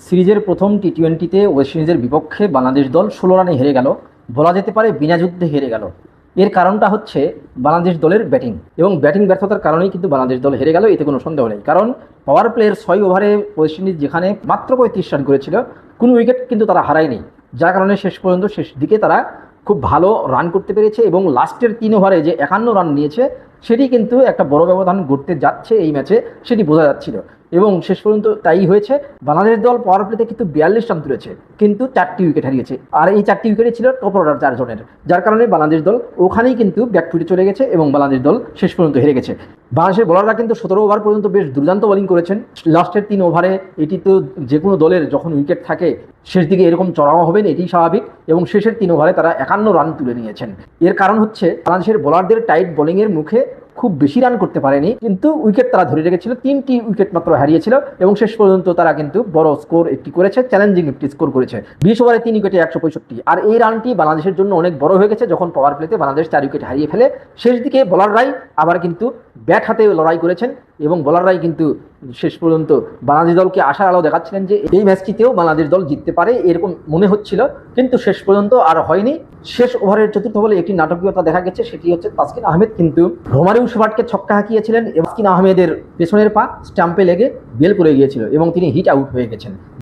সিরিজের প্রথম টি টোয়েন্টিতে ওয়েস্ট ইন্ডিজের বিপক্ষে বাংলাদেশ দল ষোলো রানে হেরে গেল। বলা যেতে পারে বিনা যুদ্ধে হেরে গেল। এর কারণটা হচ্ছে বাংলাদেশ দলের ব্যাটিং। এবং ব্যাটিং ব্যর্থতার কারণেই কিন্তু বাংলাদেশ দল হেরে গেল, এতে কোনো সন্দেহ নেই। কারণ পাওয়ার প্লেয়ের ছয় ওভারে ওয়েস্ট ইন্ডিজ যেখানে মাত্র পঁয়ত্রিশ রান করেছিল, কোনো উইকেট কিন্তু তারা হারায়নি। যার কারণে শেষ পর্যন্ত শেষ দিকে তারা খুব ভালো রান করতে পেরেছে এবং লাস্টের তিন ওভারে যে একান্ন রান নিয়েছে, সেটি কিন্তু একটা বড় ব্যবধান ঘটতে যাচ্ছে এই ম্যাচে সেটি বোঝা যাচ্ছিল। এবং শেষ পর্যন্ত তাই হয়েছে। বাংলাদেশ দল পাওয়ার প্লেতে কিন্তু বিয়াল্লিশ রান তুলেছে, কিন্তু চারটি উইকেট হারিয়েছে। আর এই চারটি উইকেটই ছিল টপ অর্ডার চারজনের যার কারণে বাংলাদেশ দল ওখানেই কিন্তু ব্যাকফুটে চলে গেছে এবং বাংলাদেশ দল শেষ পর্যন্ত হেরে গেছে। বাংলাদেশের বোলাররা কিন্তু সতেরো ওভার পর্যন্ত বেশ দুর্দান্ত বোলিং করেছেন। লাস্টের তিন ওভারে এটি তো যে কোনো দলের যখন উইকেট থাকে, শেষ দিকে এরকম চড়াও হবেন এটি স্বাভাবিক। এবং শেষের তিন ওভারে তারা একান্ন রান তুলে নিয়েছেন। এর কারণ হচ্ছে বাংলাদেশের বোলারদের টাইট বোলিংয়ের মুখে খুব বেশি রান করতে পারেনি। কিন্তু উইকেট তারা ধরে রেখেছিল, তিনটি উইকেট মাত্র হারিয়েছিল এবং শেষ পর্যন্ত তারা কিন্তু বড় স্কোর একটি করেছে চ্যালেঞ্জিং একটি স্কোর করেছে। বিশ ওভারে তিন উইকেটে একশো পঁয়ষট্টি। আর এই রানটি বাংলাদেশের জন্য অনেক বড় হয়ে গেছে, যখন পাওয়ার প্লেতে বাংলাদেশ চার উইকেট হারিয়ে ফেলে। শেষ দিকে বোলাররাই আবার কিন্তু ব্যাট হাতে লড়াই করেছেন। এবং বলাররাই কিন্তু শেষ পর্যন্ত বাংলাদেশ দলকে আশার আলো দেখাচ্ছিলেন যে এই ম্যাচটিতেও বাংলাদেশ দল জিততে পারে, এরকম মনে হচ্ছিল। কিন্তু শেষ পর্যন্ত আর হয়নি। শেষ ওভারের চতুর্থ বলে একটি নাটকীয়তা দেখা গেছে, সেটি হচ্ছে তাসকিন আহমেদ কিন্তু হোমারিউ সুভাটকে ছক্কা হাঁকিয়েছিলেন তাসকিন আহমেদের পেছনের পা স্টাম্পে লেগে বেল করে গিয়েছিল এবং তিনি হিট আউট হয়ে গেছেন।